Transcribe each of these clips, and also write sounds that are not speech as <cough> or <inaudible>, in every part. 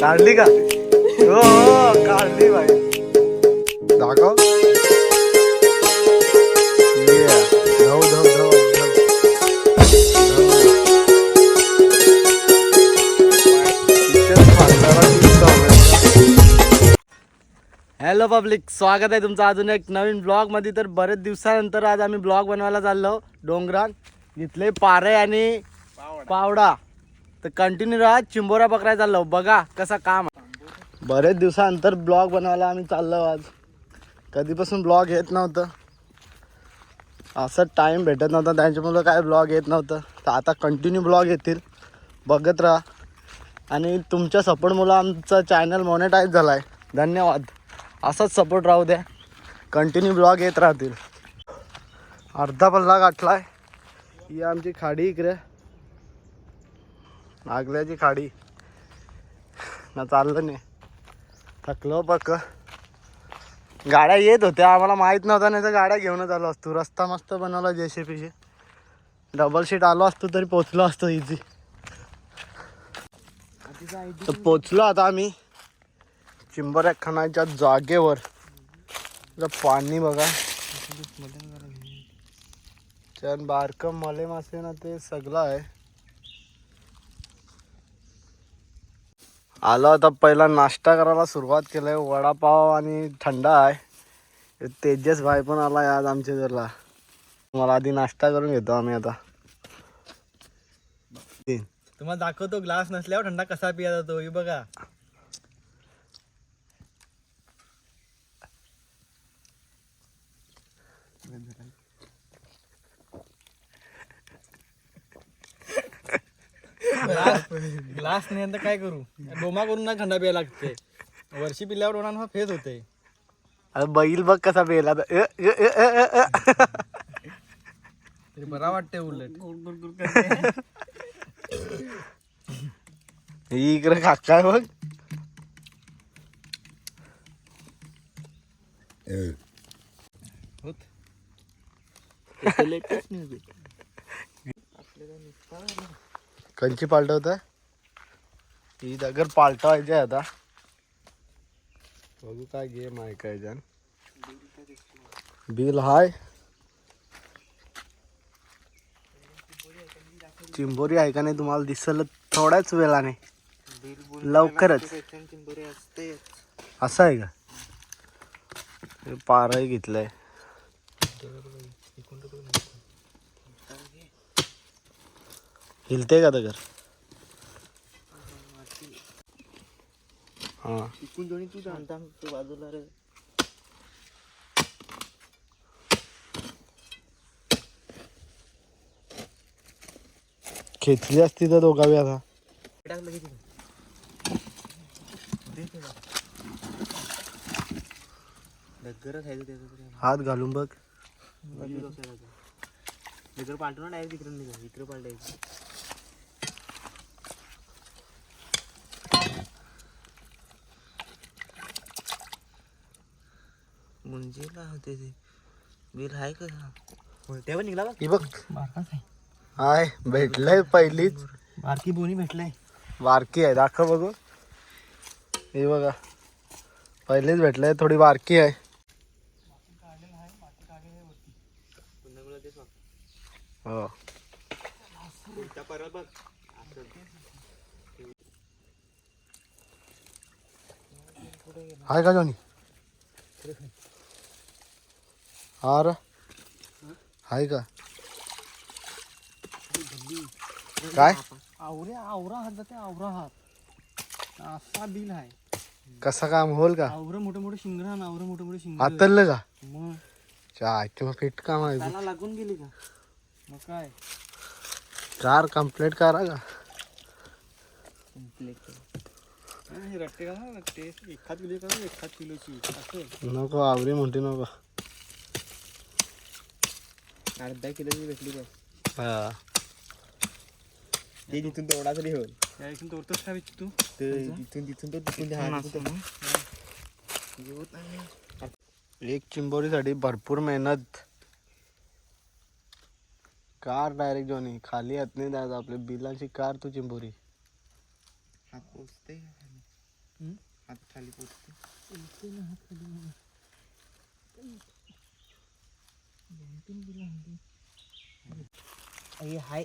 काढली का? हो हो, काढली बाई. दाखव. Yeah. धाव, धाव, धाव, धाव. हॅलो पब्लिक स्वागत आहे तुमचं अजून एक नवीन ब्लॉगमध्ये. तर बरेच दिवसानंतर आज आम्ही ब्लॉग बनवायला चाललो. डोंगरात इथले पारे आणि पावडा. तर कंटिन्यू राहा चिंबोरा पकडायला चाललो बघा कसं काम बरेच दिवसानंतर ब्लॉग बनवायला आम्ही चाललो आज. कधीपासून ब्लॉग येत नव्हतं. असं टाईम भेटत नव्हता. त्यांच्यामुळं काय ब्लॉग येत नव्हतं. तर आता कंटिन्यू ब्लॉग येतील. बघत राहा. आणि तुमच्या सपोर्टमुळं आमचा चॅनल मोनेटाईज झाला आहे धन्यवाद. असाच सपोर्ट राहू द्या. कंटिन्यू ब्लॉग येत राहतील. अर्धा पल्ला गाठलाय. ही आमची खाडी इकडे. नागल्याची खाडी. ना चाललं नाही. थकलो पक्क. गाड्या येत होत्या. आम्हाला माहीत नव्हता नाही तर गाड्या घेऊनच आलो असतो. रस्ता मस्त बनवला जेसीपीशी डबल शीट आलो असतो तरी पोचलो असतो इझी तर पोचलो आता आम्ही. चिंबऱ्या खानाच्या जागेवर पाणी बघा. छान बारकं मले मासे ना ते सगळं आहे. आलो आता पहिला नाश्ता करायला सुरुवात केलंय. वडापाव आणि थंडा आहे. तेजस भाई पण आलाय आज आमच्या घरला. मला आधी नाश्ता करून घेतो आम्ही आता. तुम्हाला दाखवतो ग्लास नसल्यावर थंडा कसा पिया जातो हे बघा. ग्लास नाही तर काय करू? डोमा करून ना थंडा प्यायला लागते वर्षी पिल्यावर होणार फेज होते अरे बैल बघ कसा पेला तर. बरा वाटते उलट. ही इकडे काका बघ. होत. कंची पालटवत ही दगर पालटवायची आता. बघू काय गेम आहे काय जण बिल हाय. चिंबोरी आहे का नाही तुम्हाला दिसल थोड्याच वेळाने. लवकरच. असं आहे का? पारही घेतलंय. हिलते का दगर हा. इकून तू बाजूला रे खेचली असती तर दोघावी आता. टाकलं किती दगरच आहे त्याचं हात घालून बघ. इकडे पालटून डायरेक्ट इकडे निघा इकडे पालटायचं. म्हणजे काय होते ते बिल आहे का तेव्हा निघला बघ. ही बघ. बारकाच आहे. हाय भेटलंय पहिलीच. बारकी बोनी भेटलाय. बारकी आहे दाखव बघू. हे बघा. पहिलीच भेटलंय थोडी बारकी आहे. हो. हाय का जॉनी? हा रे हाय का। काय? आवऱ्या आवरा हात जाते आवरा हात. असा बिल आहे कसा काम होल का? आवरं मोठे मोठे शिंगण आणि आवरं मोठे मोठे शिंग हातलं का? मग. चाय किंवा फिट काम आहे. त्याला लागून गेली का? मग काय? कार कंप्लीट करा का? हे रट्टे का? ना रट्टे. एखाद किलो का एखाद किलोची. असं. नको आवरी म्हणते नको. अर्धा किलोची भेटली काय हा. ते तिथून तेवढा तरी होईल. तोडतोस का तू? तिथून तिथून तो तिथून एक चिंबोरीसाठी भरपूर मेहनत. Car direct Johnny. खाली हात नाही द्यायचा आपल्या बिलाची कार तू चिंबोरी. हात खाली? पोचते. हाय.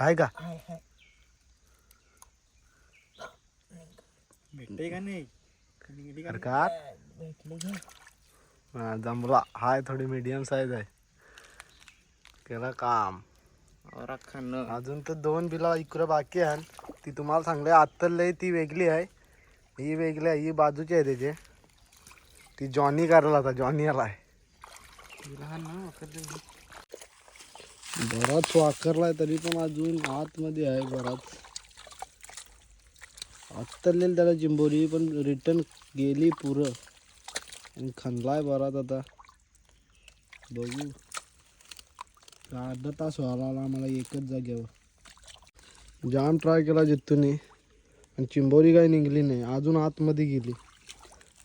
आहे का? हाय भेटते का नाही? अरे का हा, जमला. हाय थोडी मीडियम साईज आहे. केला काम. और खाणं. अजून तर दोन बिला इकडं बाकी आहे ती तुम्हाला सांगले आत्तरले ती वेगळी आहे. ही वेगळी आहे ही बाजूची आहे त्याची. ती जॉनी करायला आता जॉनी आलाय. लहान ना वखर बराच वाकरलाय तरी पण अजून आतमध्ये आहे बराच. आत्तरलेली त्याला चिंबोरी पण रिटर्न गेली पुरं. आणि खणलाय बराच आता. बघू. अर्धा तास व्हायला आला आम्हाला एकच जागेवर. जाम ट्राय केला जित्तूने आणि चिंबोरी काही निघली नाही. अजून आतमध्ये गेली.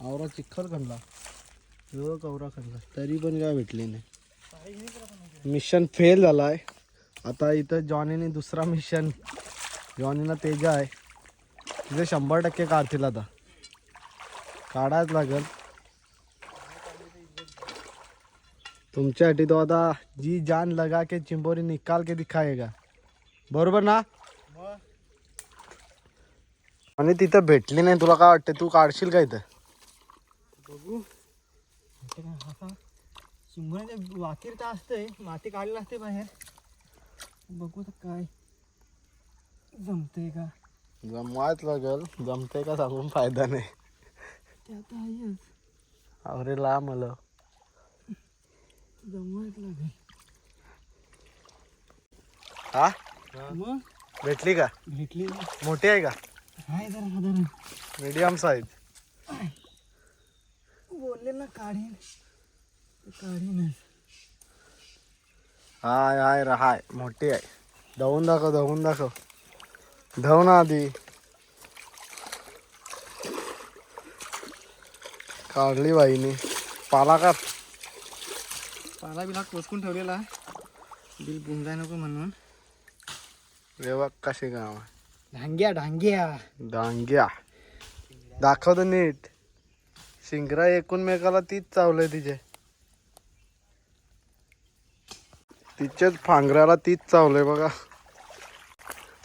आवरा चिखल खणला. कवरा खणला तरी पण काय भेटली नाही. मिशन फेल झाला आहे आता इथं जॉनीने दुसरा मिशन जॉनीला तेजा आहे. तिथे शंभर टक्के काढतील आता काढायच लागेल. तुमच्यासाठी तो आता जी जान लगा के चिंबोरी निकाल के दिखाएगा. बरोबर ना? आणि तिथं भेटली नाही. तुला काय वाटतं तू काढशील का इथं? बघू. भेटते का असा शिंगोण्याच्या वाकीर तर असतंय माती काढलेलं असते बाहेर. बघू तर काय जमतंय का? जमवायच लागेल जमते का सांगून फायदा नाही. ते आता आहेच. अरे ला मला जमवायच लागेल. हा? मग? भेटली का? भेटली मोठी आहे का? आहे जरा साधारण. मीडियम साईज बोलले ना काढीन काढीनच हाय हाय रा हाय. मोठी आहे. धावून दाखव धावून दाखव. धाव ना आधी. काढली बाईने. पाला का पाला बिला कोसकून ठेवलेला बिल बुंगाय नको म्हणून. रेवा कसे गाव ढांग्या ढांग्या. डांग्या दाखवतो नीट. शिंगरा एकूणमेकाला तीच चावलंय तिचे. तिच्याच फांगऱ्याला तीच चावलंय बघा.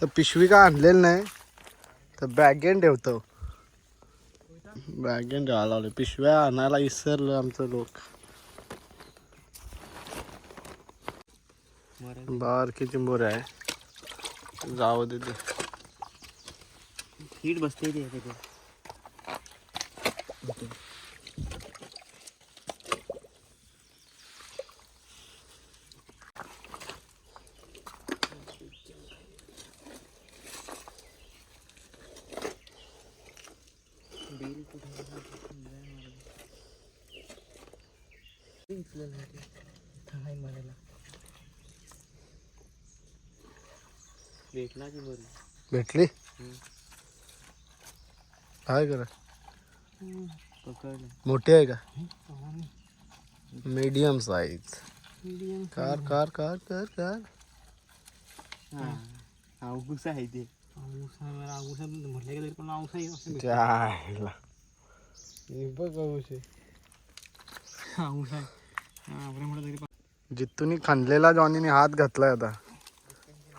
तर पिशवी का आणलेली नाही तर बॅगेन ठेवतो. बॅगेन ठेवायला लावले पिशव्या आणायला इसरलं आमचं लोक. बारकी चिंबोर आहे. जाऊ दे ते. हीट बसते ते तिथे भेटला की बरं. भेटली? काय करा पकडलं. मोठी आहे का? Medium size medium car car car car car अवघूस आहे ते. अवघूसा अवघूसा म्हटलं की तरी पण अवघूसा आहे. असं जायला. हे बघ. अवघूसा आहे. हा, जित्तूनी खणलेला जॉनीने हात घातलाय आता.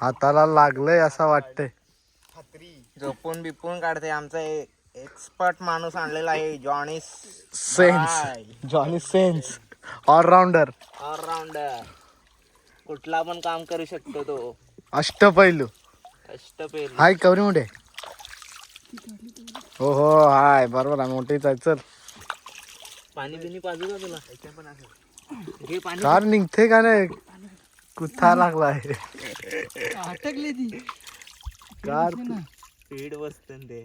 हाताला लागलंय असं वाटतंय. झोपून बिपून काढते. आमचा एक्सपर्ट माणूस आणलेला आहे Johnny Sins Johnny Sins allrounder allrounder कुठला पण काम करू शकतो तो. अष्टपैलू अष्टपेल हाय कवरी मोठे हो हो हाय बरोबर आहे. मोठीच आहे. चल. पाणी बिनी पाजू का तुला? पण घे पाणी कार निघते का नाही? कुठा लागलाय. अटकले ती. कार स्पीड बसत ते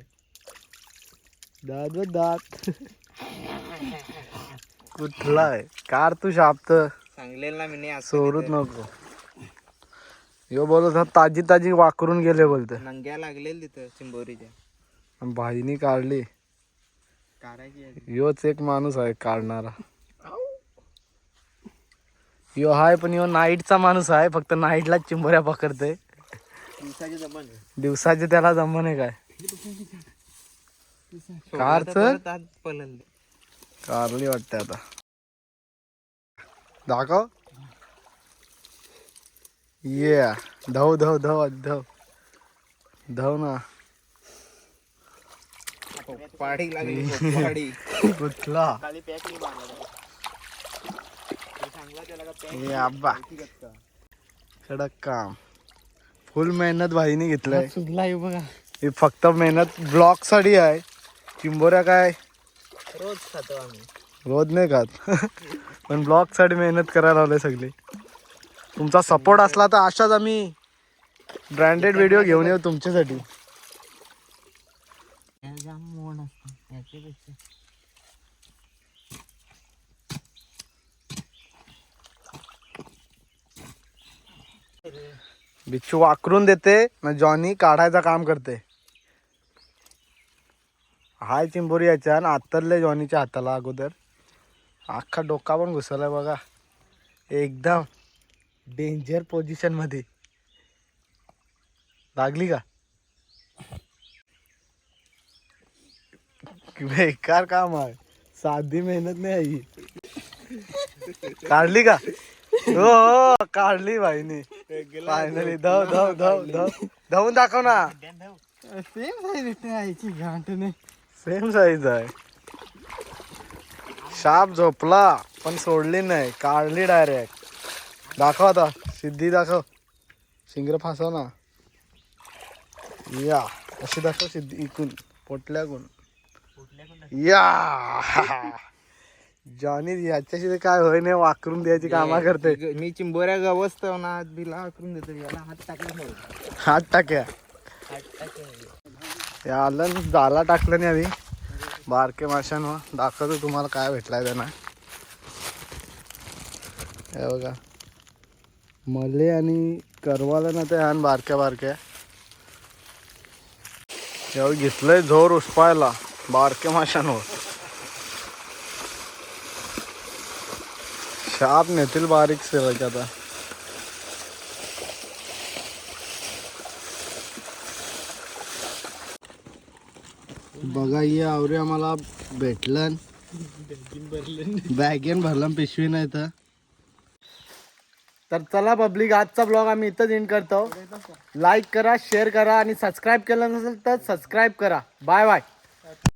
दाद दात. कुठलाय? कार तू शापत सांगलेलं ना मी असं सोडूच नको. यो बोलत ताजी ताजी वाकरून गेले बोलते. नंग्या लागलेल तिथं चिंबोरीच्या भाईनी काढली. काढायची योच एक माणूस आहे काढणारा. यो हाय पण यो नाईटचा माणूस आहे फक्त नाईटला चिंबोऱ्या पकडते दिवसाची जमन त्याला जमणे काय? कारचं? कारली वाटते आता. दाखव. ये धव धव धव धव. धव ना. पाडी लागली पाडी. <laughs> कुठला? कडक काम फुल मेहनत भाईने घेतलंय. सुजला बघा. हे फक्त मेहनत. ब्लॉकसाठी आहे. चिंबोऱ्या काय? रोज खातो आम्ही. रोज नाही खात. <laughs> पण ब्लॉगसाठी मेहनत करायला लावले सगळे. तुमचा सपोर्ट असला तर अशाच आम्ही ब्रँडेड व्हिडिओ घेऊन येऊ तुमच्यासाठी जाम मोड असतो याच्यापेक्षा बिच्छू वाकरून देते ना जॉनी काढायचं काम करते. हाय चिंबोरी याच्या आणि आतरले जॉनीच्या हाताला अगोदर. अख्खा डोका पण घुसलाय बघा. एकदम डेंजर पोझिशनमध्ये. लागली का? बेकार काम आहे. साधी मेहनत नाही काढली का? हो, हो काढली भाईने. फायनली धव धव धव धव. धावून दाखव ना. सेम साईज येते आईची घांटने सेम साईज आहे. शाप झोपला पण सोडली नाही. काढली डायरेक्ट दाखव आता. सिद्धी दाखव. शिंगर फासव ना. या. अशी दाखव सिद्धी इकून पोटल्याकून. या. जॉनी याच्याशी काय होय नाही वाकरून द्यायची कामा करते. मी चिंबोऱ्या गवसतो ना बिला आकरून देतो याला हात टाकला. हात टाक्या. या आलं जाला टाकलं नाही आधी. बारके माशांवर दाखवतो तुम्हाला काय भेटलाय त्यांना. हे बघा. मले आणि करवाला ना ते आण बारक्या बारक्या. यावेळी घेतलंय झोर उसपायला बारके माशांवर शाप नेतील बारीक सेवायचे आता बघा ये आवरे आम्हाला भेटलं बॅगेन भरलं पिशवी नाही तर. तर चला पब्लिक आजचा ब्लॉग आम्ही इथंच एंड करतो. लाईक करा शेअर करा आणि सबस्क्राईब केलं नसेल तर सबस्क्राईब करा. Bye bye